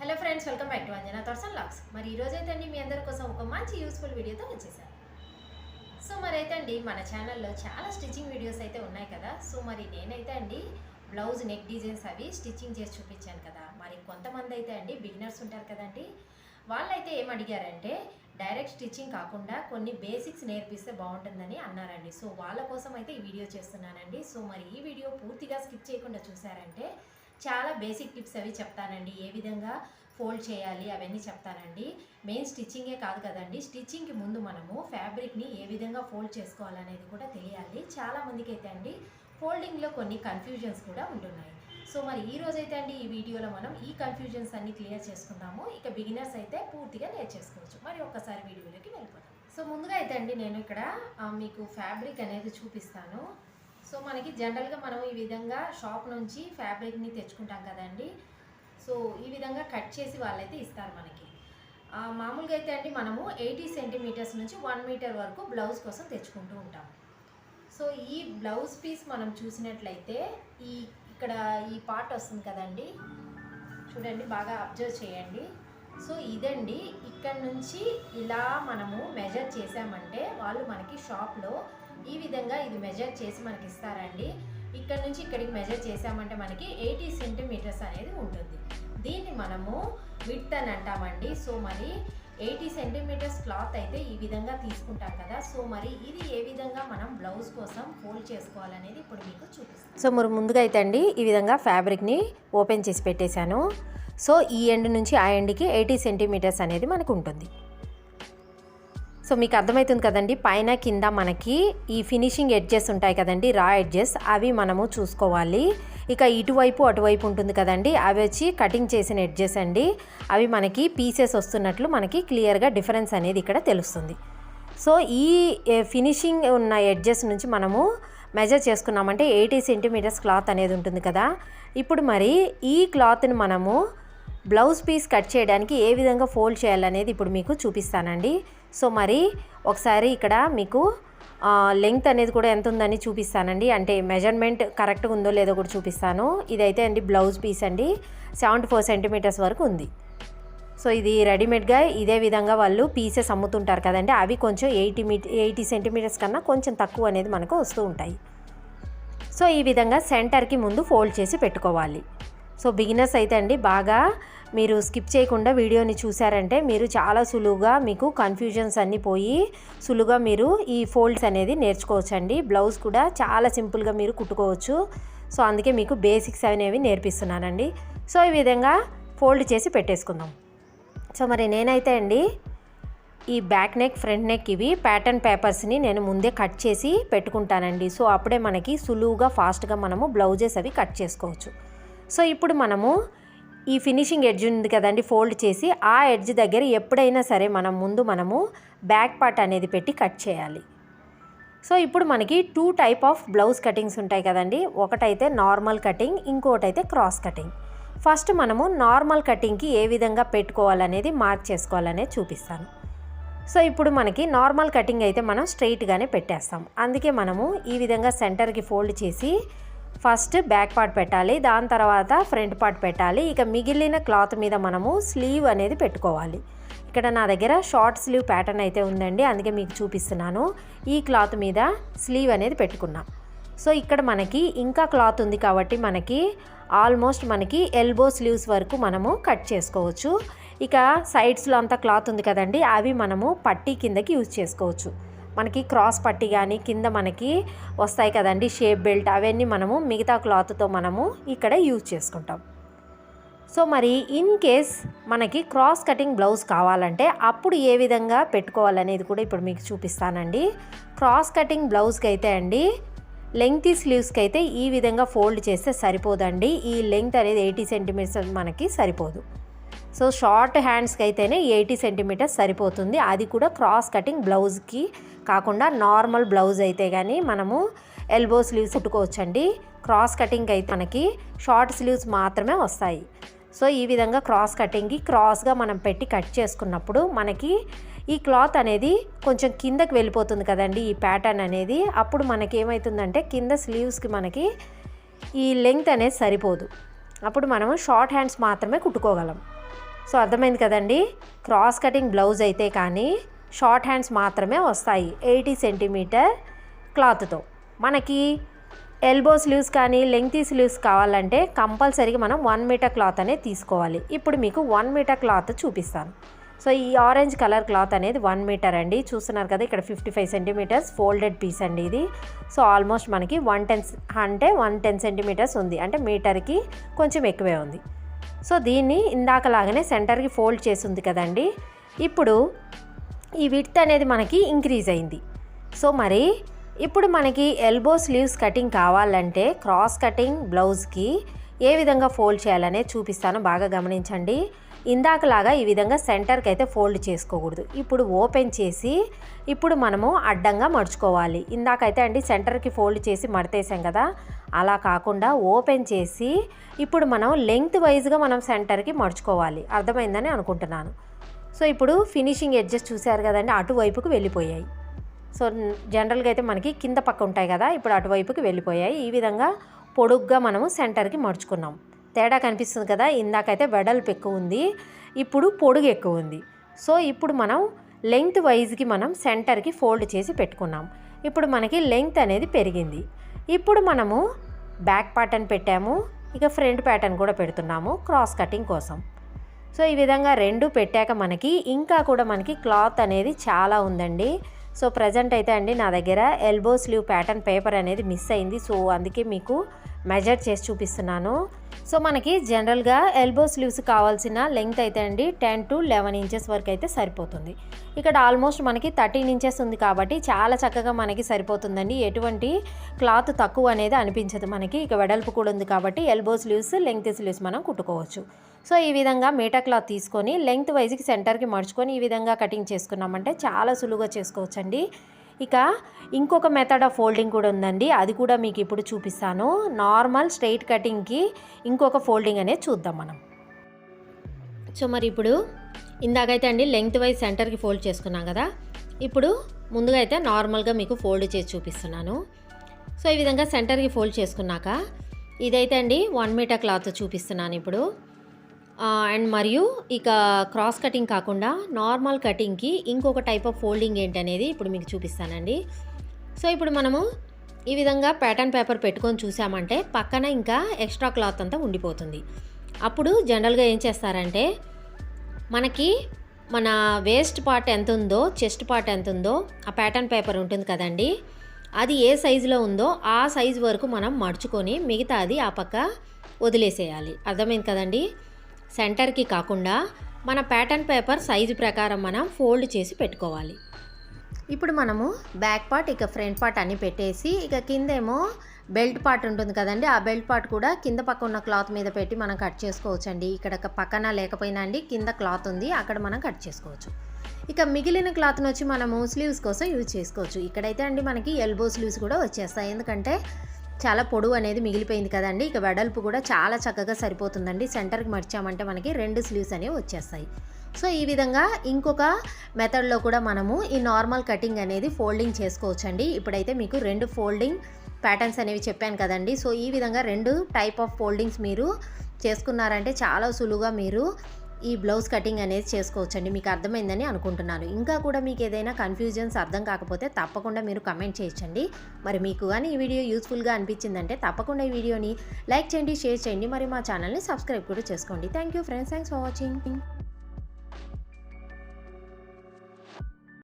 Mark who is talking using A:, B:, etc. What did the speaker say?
A: Hello friends welcome back to Anjana థర్సన్ లాక్స్ మరి ఈరోజు అయితే అండి మీ అందరి కోసం ఒక మంచి యూస్ఫుల్ వీడియోతో వచ్చేసాను. సో మరి అయితే అండి మన ఛానల్లో చాలా స్టిచ్చింగ్ వీడియోస్ అయితే ఉన్నాయి కదా. సో మరి నేనైతే అండి బ్లౌజ్ నెక్ డిజైన్స్ అవి స్టిచ్చింగ్ చేసి చూపించాను కదా. మరి కొంతమంది అయితే అండి బిగినర్స్ ఉంటారు కదండి వాళ్ళైతే ఏం అడిగారంటే డైరెక్ట్ స్టిచ్చింగ్ కాకుండా కొన్ని బేసిక్స్ నేర్పిస్తే బాగుంటుందని అన్నారండి. సో వాళ్ళ కోసం అయితే ఈ వీడియో చేస్తున్నానండి. సో మరి ఈ వీడియో పూర్తిగా స్కిప్ చేయకుండా చూసారంటే చాలా బేసిక్ టిప్స్ అవి చెప్తానండి. ఏ విధంగా ఫోల్డ్ చేయాలి అవన్నీ చెప్తానండి. మెయిన్ స్టిచ్చింగే కాదు కదండి. స్టిచ్చింగ్కి ముందు మనము ఫ్యాబ్రిక్ని ఏ విధంగా ఫోల్డ్ చేసుకోవాలనేది కూడా తెలియాలి. చాలామందికి అయితే అండి ఫోల్డింగ్లో కొన్ని కన్ఫ్యూజన్స్ కూడా ఉంటున్నాయి. సో మరి ఈ రోజైతే అండి ఈ వీడియోలో మనం ఈ కన్ఫ్యూజన్స్ అన్ని క్లియర్ చేసుకుందాము. ఇక బిగినర్స్ అయితే పూర్తిగా నేర్చేసుకోవచ్చు మరి ఒక్కసారి వీడియోలోకి వెళ్ళిపోతాం సో ముందుగా అయితే అండి నేను ఇక్కడ మీకు ఫ్యాబ్రిక్ అనేది చూపిస్తాను. సో మనకి జనరల్గా మనం ఈ విధంగా షాప్ నుంచి ఫ్యాబ్రిక్ని తెచ్చుకుంటాం కదండి. సో ఈ విధంగా కట్ చేసి వాళ్ళైతే ఇస్తారు మనకి. మామూలుగా అయితే అండి మనము ఎయిటీ సెంటీమీటర్స్ నుంచి వన్ మీటర్ వరకు బ్లౌజ్ కోసం తెచ్చుకుంటూ ఉంటాం. సో ఈ బ్లౌజ్ పీస్ మనం చూసినట్లయితే ఈ ఇక్కడ ఈ పార్ట్ వస్తుంది కదండి. చూడండి బాగా అబ్జర్వ్ చేయండి. సో ఇదండి ఇక్కడ నుంచి ఇలా మనము మెజర్ చేసామంటే వాళ్ళు మనకి షాప్లో ఈ విధంగా ఇది మెజర్ చేసి మనకి ఇస్తారండి. ఇక్కడ నుంచి ఇక్కడికి మెజర్ చేసామంటే మనకి ఎయిటీ సెంటీమీటర్స్ అనేది ఉంటుంది. దీన్ని మనము విత్ అని అంటామండి. సో మరి ఎయిటీ సెంటీమీటర్స్ క్లాత్ అయితే ఈ విధంగా తీసుకుంటాం కదా. సో మరి ఇది ఏ విధంగా మనం బ్లౌజ్ కోసం ఫోల్డ్ చేసుకోవాలనేది ఇప్పుడు మీకు చూపిస్తాను సో మరి ముందుగా అయితే అండి ఈ విధంగా ఫ్యాబ్రిక్ని ఓపెన్ చేసి పెట్టేశాను. సో ఈ ఎండ్ నుంచి ఆ ఎండ్కి ఎయిటీ సెంటీమీటర్స్ అనేది మనకు ఉంటుంది. సో మీకు అర్థమవుతుంది కదండి పైన కింద మనకి ఈ ఫినిషింగ్ ఎడ్జెస్ ఉంటాయి కదండి రా ఎడ్జెస్. అవి మనము చూసుకోవాలి. ఇక ఇటువైపు అటువైపు ఉంటుంది కదండి అవి వచ్చి కటింగ్ చేసిన ఎడ్జెస్ అండి. అవి మనకి పీసెస్ వస్తున్నట్లు మనకి క్లియర్గా డిఫరెన్స్ అనేది ఇక్కడ తెలుస్తుంది. సో ఈ ఫినిషింగ్ ఉన్న ఎడ్జెస్ నుంచి మనము మెజర్ చేసుకున్నామంటే ఎయిటీ సెంటీమీటర్స్ క్లాత్ అనేది ఉంటుంది కదా. ఇప్పుడు మరి ఈ క్లాత్ని మనము బ్లౌజ్ పీస్ కట్ చేయడానికి ఏ విధంగా ఫోల్డ్ చేయాలనేది ఇప్పుడు మీకు చూపిస్తానండి. సో మరి ఒకసారి ఇక్కడ మీకు లెంగ్త్ అనేది కూడా ఎంత ఉందని చూపిస్తానండి. అంటే మెజర్మెంట్ కరెక్ట్గా ఉందో లేదో కూడా చూపిస్తాను. ఇదైతే అండి బ్లౌజ్ పీస్ అండి. సెవెంటీ ఫోర్ సెంటీమీటర్స్ వరకు ఉంది. సో ఇది రెడీమేడ్గా ఇదే విధంగా వాళ్ళు పీసెస్ అమ్ముతుంటారు కదండి. అవి కొంచెం ఎయిటీ మీ ఎయిటీ సెంటీమీటర్స్ కన్నా కొంచెం తక్కువ అనేది మనకు వస్తూ ఉంటాయి. సో ఈ విధంగా సెంటర్కి ముందు ఫోల్డ్ చేసి పెట్టుకోవాలి. సో బిగినర్స్ అయితే అండి బాగా మీరు స్కిప్ చేయకుండా వీడియోని చూసారంటే మీరు చాలా సులువుగా మీకు కన్ఫ్యూజన్స్ అన్నీ పోయి సులువుగా మీరు ఈ ఫోల్డ్స్ అనేది నేర్చుకోవచ్చు అండి బ్లౌజ్ కూడా చాలా సింపుల్గా మీరు కుట్టుకోవచ్చు. సో అందుకే మీకు బేసిక్స్ అనేవి నేర్పిస్తున్నానండి. సో ఈ విధంగా ఫోల్డ్ చేసి పెట్టేసుకుందాం. సో మరి నేనైతే అండి ఈ బ్యాక్ నెక్ ఫ్రంట్ నెక్ ఇవి ప్యాటర్న్ పేపర్స్ని నేను ముందే కట్ చేసి పెట్టుకుంటానండి. సో అప్పుడే మనకి సులువుగా ఫాస్ట్గా మనము బ్లౌజెస్ అవి కట్ చేసుకోవచ్చు. సో ఇప్పుడు మనము ఈ ఫినిషింగ్ ఎడ్జ్ ఉంది కదండి ఫోల్డ్ చేసి ఆ ఎడ్జ్ దగ్గర ఎప్పుడైనా సరే మనం ముందు మనము బ్యాక్ పార్ట్ అనేది పెట్టి కట్ చేయాలి. సో ఇప్పుడు మనకి two type of blouse cuttings ఉంటాయి కదండి ఒకటైతే నార్మల్ కటింగ్ ఇంకోటైతే క్రాస్ కటింగ్. ఫస్ట్ మనము నార్మల్ కటింగ్కి ఏ విధంగా పెట్టుకోవాలనేది మార్క్ చేసుకోవాలనేది చూపిస్తాను. సో ఇప్పుడు మనకి నార్మల్ కటింగ్ అయితే మనం స్ట్రైట్గానే పెట్టేస్తాం. అందుకే మనము ఈ విధంగా సెంటర్కి ఫోల్డ్ చేసి ఫస్ట్ బ్యాక్ పార్ట్ పెట్టాలి దాని తర్వాత ఫ్రంట్ పార్ట్ పెట్టాలి. ఇక మిగిలిన క్లాత్ మీద మనము స్లీవ్ అనేది పెట్టుకోవాలి. ఇక్కడ నా దగ్గర షార్ట్ స్లీవ్ ప్యాటర్న్ అయితే ఉందండి అందుకే మీకు చూపిస్తున్నాను. ఈ క్లాత్ మీద స్లీవ్ అనేది పెట్టుకున్నాం. సో ఇక్కడ మనకి ఇంకా క్లాత్ ఉంది కాబట్టి మనకి ఆల్మోస్ట్ మనకి ఎల్బో స్లీవ్స్ వరకు మనము కట్ చేసుకోవచ్చు. ఇక సైడ్స్లో అంతా క్లాత్ ఉంది కదండి అవి మనము పట్టీ కిందకి యూజ్ చేసుకోవచ్చు. మనకి క్రాస్ పట్టి కానీ కింద మనకి వస్తాయి కదండి షేప్ బెల్ట్ అవన్నీ మనము మిగతా క్లాత్తో మనము ఇక్కడ యూజ్ చేసుకుంటాం. సో మరి ఇన్ కేస్ మనకి క్రాస్ కటింగ్ బ్లౌజ్ కావాలంటే అప్పుడు ఏ విధంగా పెట్టుకోవాలనేది కూడా ఇప్పుడు మీకు చూపిస్తానండి. క్రాస్ కటింగ్ బ్లౌజ్కి అయితే అండి లెంగ్తీ స్లీవ్స్కి అయితే ఈ విధంగా ఫోల్డ్ చేస్తే సరిపోదండి. ఈ లెంగ్త్ అనేది ఎయిటీ సెంటీమీటర్స్ మనకి సరిపోదు. సో షార్ట్ హ్యాండ్స్కి అయితేనే ఎయిటీ సెంటీమీటర్స్ సరిపోతుంది. అది కూడా క్రాస్ కటింగ్ బ్లౌజ్కి కాకుండా నార్మల్ బ్లౌజ్ అయితే కానీ మనము ఎల్బో స్లీవ్స్ కుట్టుకోవచ్చండి. క్రాస్ కటింగ్ అయితే మనకి షార్ట్ స్లీవ్స్ మాత్రమే వస్తాయి. సో ఈ విధంగా క్రాస్ కటింగ్కి క్రాస్గా మనం పెట్టి కట్ చేసుకున్నప్పుడు మనకి ఈ క్లాత్ అనేది కొంచెం కిందకి వెళ్ళిపోతుంది కదండి ఈ ప్యాటర్న్ అనేది. అప్పుడు మనకి ఏమవుతుందంటే కింద స్లీవ్స్కి మనకి ఈ లెంగ్త్ అనేది సరిపోదు. అప్పుడు మనము షార్ట్ హ్యాండ్స్ మాత్రమే కుట్టుకోగలం. సో అర్థమైంది కదండి? క్రాస్ కటింగ్ బ్లౌజ్ అయితే కానీ షార్ట్ హ్యాండ్స్ మాత్రమే వస్తాయి ఎయిటీ సెంటీమీటర్ క్లాత్తో. మనకి ఎల్బో స్లీవ్స్ కానీ లెంగ్తీ స్లీవ్స్ కావాలంటే కంపల్సరీగా మనం వన్ మీటర్ క్లాత్ అనేది తీసుకోవాలి. ఇప్పుడు మీకు వన్ మీటర్ క్లాత్ చూపిస్తాను. సో ఈ ఆరెంజ్ కలర్ క్లాత్ అనేది వన్ మీటర్ అండి. చూస్తున్నారు కదా ఇక్కడ fifty five centimetres folded piece అండి ఇది. సో ఆల్మోస్ట్ మనకి వన్ టెన్ అంటే వన్ టెన్ సెంటీమీటర్స్ ఉంది. అంటే మీటర్కి కొంచెం ఎక్కువే ఉంది. సో దీన్ని ఇందాకలాగానే సెంటర్కి ఫోల్డ్ చేసి ఉంది కదండి. ఇప్పుడు ఈ విడ్త్ అనేది మనకి ఇంక్రీజ్ అయింది. సో మరి ఇప్పుడు మనకి ఎల్బో స్లీవ్స్ కటింగ్ కావాలంటే క్రాస్ కటింగ్ బ్లౌజ్కి ఏ విధంగా ఫోల్డ్ చేయాలనే చూపిస్తాను. బాగా గమనించండి. ఇందాకలాగా ఈ విధంగా సెంటర్కి అయితే ఫోల్డ్ చేసుకోకూడదు. ఇప్పుడు ఓపెన్ చేసి ఇప్పుడు మనము అడ్డంగా మడుచుకోవాలి. ఇందాకైతే అండి సెంటర్కి ఫోల్డ్ చేసి మడతేసాం కదా అలా కాకుండా ఓపెన్ చేసి ఇప్పుడు మనం లెంగ్త్ వైజ్గా మనం సెంటర్కి మడుచుకోవాలి. అర్థమైందని అనుకుంటున్నాను. సో ఇప్పుడు ఫినిషింగ్ ఎడ్జెస్ చూశారు కదండి అటువైపుకు వెళ్ళిపోయాయి. సో జనరల్గా అయితే మనకి కింద పక్క ఉంటాయి కదా ఇప్పుడు అటువైపుకి వెళ్ళిపోయాయి. ఈ విధంగా పొడుగ్గా మనము సెంటర్కి మడుచుకున్నాం. తేడా కనిపిస్తుంది కదా ఇందాకైతే వెడల్పు ఎక్కువ ఉంది ఇప్పుడు పొడుగు ఎక్కువ ఉంది. సో ఇప్పుడు మనం లెంగ్త్ వైజ్కి మనం సెంటర్కి ఫోల్డ్ చేసి పెట్టుకున్నాం. ఇప్పుడు మనకి లెంగ్త్ అనేది పెరిగింది. ఇప్పుడు మనము బ్యాక్ ప్యాటర్న్ పెట్టాము ఇక ఫ్రంట్ ప్యాటర్న్ కూడా పెడుతున్నాము క్రాస్ కటింగ్ కోసం. సో ఈ విధంగా రెండు పెట్టాక మనకి ఇంకా కూడా మనకి క్లాత్ అనేది చాలా ఉందండి. సో ప్రజెంట్ అయితే అండి నా దగ్గర ఎల్బో స్లీవ్ ప్యాటర్న్ పేపర్ అనేది మిస్ అయింది. సో అందుకే మీకు మెజర్ చేసి చూపిస్తున్నాను. సో మనకి జనరల్గా ఎల్బో స్లీవ్స్ కావాల్సిన లెంగ్త్ అయితే అండి టెన్ టు లెవెన్ ఇంచెస్ వరకు అయితే సరిపోతుంది. ఇక్కడ ఆల్మోస్ట్ మనకి థర్టీన్ ఇంచెస్ ఉంది కాబట్టి చాలా చక్కగా మనకి సరిపోతుందండి. ఎటువంటి క్లాత్ తక్కువ అనేది అనిపించదు మనకి. ఇక వెడల్పు కూడా ఉంది కాబట్టి ఎల్బో స్లీవ్స్ లెంగ్త్ స్లీవ్స్ మనం కుట్టుకోవచ్చు. సో ఈ విధంగా మీటర్ క్లాత్ తీసుకొని లెంగ్త్ వైజ్కి సెంటర్కి మడుచుకొని ఈ విధంగా కటింగ్ చేసుకున్నామంటే చాలా సులువుగా చేసుకోవచ్చండి. ఇక ఇంకొక మెథడ్ ఆఫ్ ఫోల్డింగ్ కూడా ఉందండి. అది కూడా మీకు ఇప్పుడు చూపిస్తాను. నార్మల్ స్ట్రైట్ కటింగ్కి ఇంకొక ఫోల్డింగ్ అనేది చూద్దాం మనం. సో మరి ఇప్పుడు ఇందాకైతే అండి లెంగ్త్ వైజ్ సెంటర్కి ఫోల్డ్ చేసుకున్నాం కదా. ఇప్పుడు ముందుగా అయితే నార్మల్గా మీకు ఫోల్డ్ చేసి చూపిస్తున్నాను. సో ఈ విధంగా సెంటర్కి ఫోల్డ్ చేసుకున్నాక ఇదైతే అండి వన్ మీటర్ క్లాత్ చూపిస్తున్నాను ఇప్పుడు. అండ్ మరియు ఇక క్రాస్ కటింగ్ కాకుండా నార్మల్ కటింగ్కి ఇంకొక టైప్ ఆఫ్ ఫోల్డింగ్ ఏంటనేది ఇప్పుడు మీకు చూపిస్తానండి. సో ఇప్పుడు మనము ఈ విధంగా ప్యాటర్న్ పేపర్ పెట్టుకొని చూసామంటే పక్కన ఇంకా ఎక్స్ట్రా క్లాత్ అంతా ఉండిపోతుంది. అప్పుడు జనరల్గా ఏం చేస్తారంటే మనకి మన వేస్ట్ పార్ట్ ఎంత ఉందో చెస్ట్ పార్ట్ ఎంత ఉందో ఆ ప్యాటర్న్ పేపర్ ఉంటుంది కదండి. అది ఏ సైజులో ఉందో ఆ సైజు వరకు మనం మడుచుకొని మిగతా అది ఆ పక్క వదిలేసేయాలి. అర్థమైంది కదండీ? సెంటర్కి కాకుండా మన ప్యాటర్న్ పేపర్ సైజు ప్రకారం మనం ఫోల్డ్ చేసి పెట్టుకోవాలి. ఇప్పుడు మనము బ్యాక్ పార్ట్ ఇక ఫ్రంట్ పార్ట్ అన్నీ పెట్టేసి ఇక కిందేమో బెల్ట్ పార్ట్ ఉంటుంది కదండి ఆ బెల్ట్ పార్ట్ కూడా కింద పక్క ఉన్న క్లాత్ మీద పెట్టి మనం కట్ చేసుకోవచ్చండి. ఇక్కడ ఒక పక్కన లేకపోయినా అండి కింద క్లాత్ ఉంది అక్కడ మనం కట్ చేసుకోవచ్చు. ఇక మిగిలిన క్లాత్ని వచ్చి మనము స్లీవ్స్ కోసం యూజ్ చేసుకోవచ్చు. ఇక్కడైతే అండి మనకి ఎల్బో స్లీవ్స్ కూడా వచ్చేస్తాయి. ఎందుకంటే చాలా పొడవు అనేది మిగిలిపోయింది కదండి. ఇక వెడల్పు కూడా చాలా చక్కగా సరిపోతుందండి. సెంటర్కి మర్చామంటే మనకి రెండు స్లీవ్స్ అనేవి వచ్చేస్తాయి. సో ఈ విధంగా ఇంకొక మెథడ్లో కూడా మనము ఈ నార్మల్ కటింగ్ అనేది ఫోల్డింగ్ చేసుకోవచ్చండి. ఇప్పుడైతే మీకు రెండు ఫోల్డింగ్ ప్యాటర్న్స్ అనేవి చెప్పాను కదండి. సో ఈ విధంగా రెండు టైప్ ఆఫ్ ఫోల్డింగ్స్ మీరు చేసుకున్నారంటే చాలా సులువుగా మీరు ఈ బ్లౌజ్ కటింగ్ అనేది చేసుకోవచ్చండి. మీకు అర్థమైందని అనుకుంటున్నాను. ఇంకా కూడా మీకు ఏదైనా కన్ఫ్యూజన్స్ అర్థం కాకపోతే తప్పకుండా మీరు కమెంట్ చేయొచ్చండి. మరి మీకు కానీ ఈ వీడియో యూస్ఫుల్గా అనిపించిందంటే తప్పకుండా ఈ వీడియోని లైక్ చేయండి షేర్ చేయండి. మరి మా ఛానల్ని సబ్స్క్రైబ్ కూడా చేసుకోండి. Thank you friends. Thanks for watching.